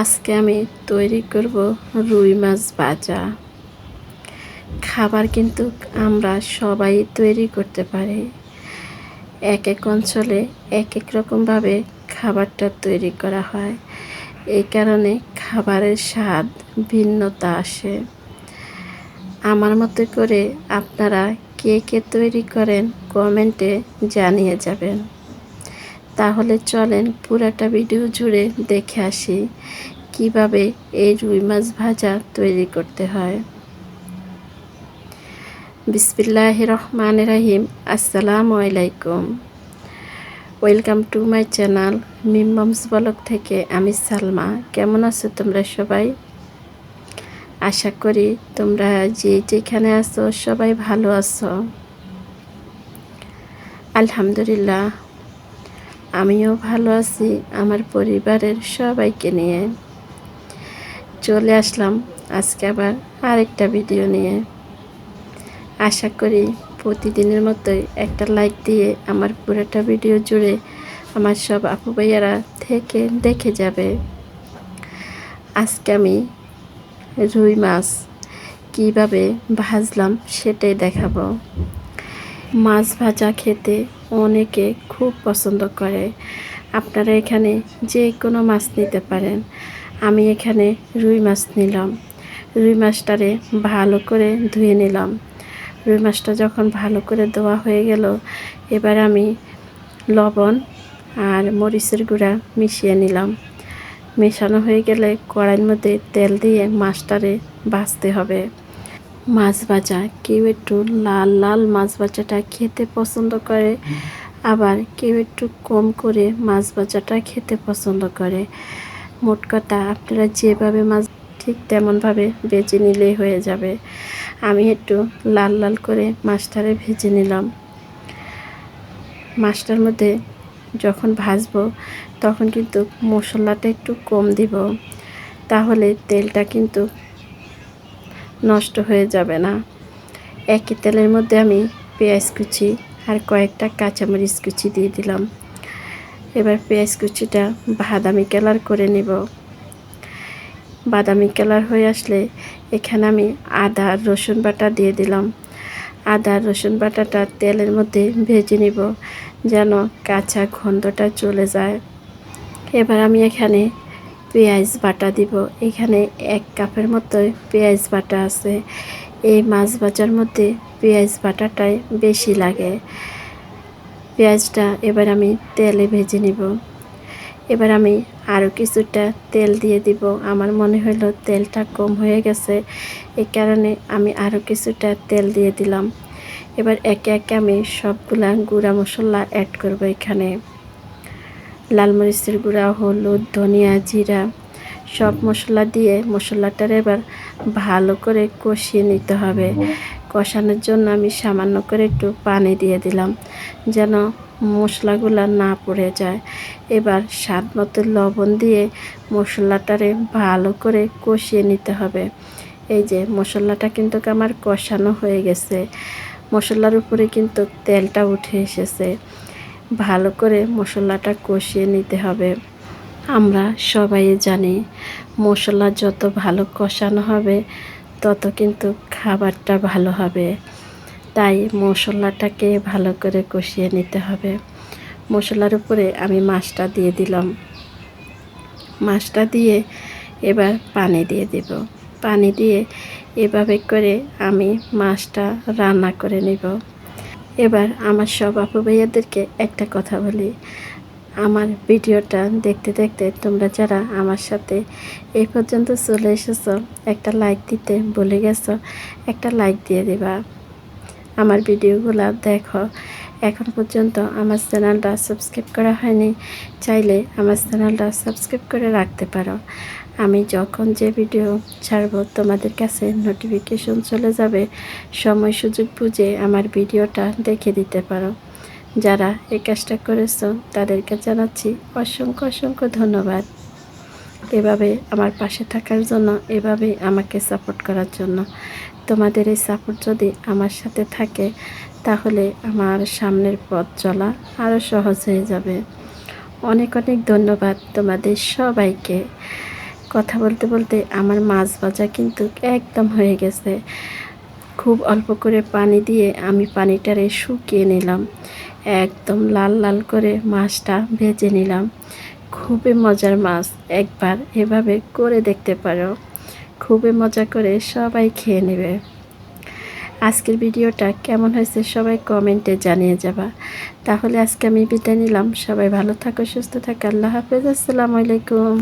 আজকে আমি তৈরি করব রুই মাছ ভাজা। খাবার কিন্তু আমরা সবাই তৈরি করতে পারি। এক এক অঞ্চলে এক এক রকমভাবে খাবারটা তৈরি করা হয়। এই কারণে খাবারের স্বাদ ভিন্নতা আসে। আমার মতো করে আপনারা কে কে তৈরি করেন কমেন্টে জানিয়ে যাবেন। তাহলে চলেন পুরাটা ভিডিও জুড়ে দেখে আসি কীভাবে এই রুই মাছ ভাজা তৈরি করতে হয়। বিসমিল্লাহ রহমান রাহিম। আসসালামু আলাইকুম। ওয়েলকাম টু মাই চ্যানেল মিমমস ব্লগ থেকে আমি সালমা। কেমন আছো তোমরা সবাই? আশা করি তোমরা যে যেখানে আছো সবাই ভালো আছো। আলহামদুলিল্লাহ আমিও ভালো আছি, আমার পরিবারের সবাইকে নিয়ে। চলে আসলাম আজকে আবার আরেকটা ভিডিও নিয়ে। আশা করি প্রতিদিনের মতোই একটা লাইক দিয়ে আমার পুরোটা ভিডিও জুড়ে আমার সব আপু ভাইয়ারা থেকে দেখে যাবে। আজকে আমি রুই মাছ কীভাবে ভাজলাম সেটাই দেখাবো। মাছ ভাজা খেতে অনেকে খুব পছন্দ করে। আপনারা এখানে যে কোনো মাছ নিতে পারেন। আমি এখানে রুই মাছ নিলাম। রুই মাছটারে ভালো করে ধুয়ে নিলাম। রুই মাছটা যখন ভালো করে ধোয়া হয়ে গেল, এবার আমি লবণ আর মরিচের গুঁড়া মিশিয়ে নিলাম। মেশানো হয়ে গেলে কড়াইয়ের মধ্যে তেল দিয়ে মাছটারে ভাজতে হবে। মাছ ভাজা। কেউ একটু লাল লাল মাছ ভাজাটা খেতে পছন্দ করে, আবার কেউ একটু কম করে মাছ ভাজাটা খেতে পছন্দ করে। মোট কথা, আপনারা যেভাবে মাছ, ঠিক তেমনভাবে বেজে নিলেই হয়ে যাবে। আমি একটু লাল লাল করে মাছটারে ভেজে নিলাম। মাছটার মধ্যে যখন ভাজবো, তখন কিন্তু মশলাটা একটু কম দিব। তাহলে তেলটা কিন্তু নষ্ট হয়ে যাবে না। একই তেলের মধ্যে আমি পেঁয়াজ কুচি আর কয়েকটা কাঁচামরিচ কুচি দিয়ে দিলাম। এবার পেঁয়াজ কুচিটা বাদামি কালার করে নেব। বাদামি কালার হয়ে আসলে এখানে আমি আদা রসুন বাটা দিয়ে দিলাম। আদা রসুন বাটাটা তেলের মধ্যে ভেজে নিব যেন কাঁচা গন্ধটা চলে যায়। এবার আমি এখানে পেঁয়াজ বাটা দিব। এখানে এক কাপের মতো পেঁয়াজ বাটা আছে। এই মাছ ভাজার মধ্যে পেঁয়াজ বাটাটাই বেশি লাগে। পেঁয়াজটা এবার আমি তেলে ভেজে নিব। এবার আমি আরও কিছুটা তেল দিয়ে দিব। আমার মনে হলো তেলটা কম হয়ে গেছে। এই কারণে আমি আরও কিছুটা তেল দিয়ে দিলাম। এবার একে একে আমি সবগুলা গুঁড়া মশলা অ্যাড করব এখানে। লাল মরিচের গুঁড়া, হলুদ, ধনিয়া, জিরা, সব মশলা দিয়ে মশলাটার এবার ভালো করে কষিয়ে নিতে হবে। কষানোর জন্য আমি সামান্য করে একটু পানি দিয়ে দিলাম যেন মশলাগুলো না পড়ে যায়। এবার স্বাদ মতো লবণ দিয়ে মশলাটারে ভালো করে কষিয়ে নিতে হবে। এই যে মশলাটা কিন্তু আমার কষানো হয়ে গেছে। মশলার উপরে কিন্তু তেলটা উঠে এসেছে। ভালো করে মশলাটা কষিয়ে নিতে হবে। আমরা সবাই জানি, মশলা যত ভালো কষানো হবে, তত কিন্তু খাবারটা ভালো হবে। তাই মশলাটাকে ভালো করে কষিয়ে নিতে হবে। মশলার উপরে আমি মাছটা দিয়ে দিলাম। মাছটা দিয়ে এবার পানি দিয়ে দেব। পানি দিয়ে এভাবে করে আমি মাছটা রান্না করে নেব। এবার আমার সব আপু ভাইয়াদেরকে একটা কথা বলি। আমার ভিডিওটা দেখতে দেখতে তোমরা যারা আমার সাথে এ পর্যন্ত চলে এসেছ, একটা লাইক দিতে বলে গেছো, একটা লাইক দিয়ে দেবা। আমার ভিডিওগুলো দেখো এখন পর্যন্ত আমার চ্যানেলটা সাবস্ক্রাইব করা হয়নি, চাইলে আমার চ্যানেলটা সাবস্ক্রাইব করে রাখতে পারো। আমি যখন যে ভিডিও ছাড়বো, তোমাদের কাছে নোটিফিকেশন চলে যাবে, সময় সুযোগ বুঝে আমার ভিডিওটা দেখে দিতে পারো। যারা এই কাজটা করেছ, তাদেরকে জানাচ্ছি অসংখ্য অসংখ্য ধন্যবাদ। এভাবে আমার পাশে থাকার জন্য, এভাবে আমাকে সাপোর্ট করার জন্য। তোমাদের এই সাপোর্ট যদি আমার সাথে থাকে, তাহলে আমার সামনের পথ চলা আরও সহজ হয়ে যাবে। অনেক অনেক ধন্যবাদ তোমাদের সবাইকে। কথা বলতে বলতে আমার মাছ ভাজা কিন্তু একদম হয়ে গেছে। খুব অল্প করে পানি দিয়ে আমি পানিটারে শুকিয়ে নিলাম। একদম লাল লাল করে মাছটা ভেজে নিলাম। খুবই মজার মাছ, একবার এভাবে করে দেখতে পারো। খুবই মজা করে সবাই খেয়ে নেবে। আজকের ভিডিওটা কেমন হয়েছে সবাই কমেন্টে জানিয়ে যাবা। তাহলে আজকে আমি বিদায় নিলাম। সবাই ভালো থাকো, সুস্থ থাকো। আল্লাহ হাফেজ। আসসালামু আলাইকুম।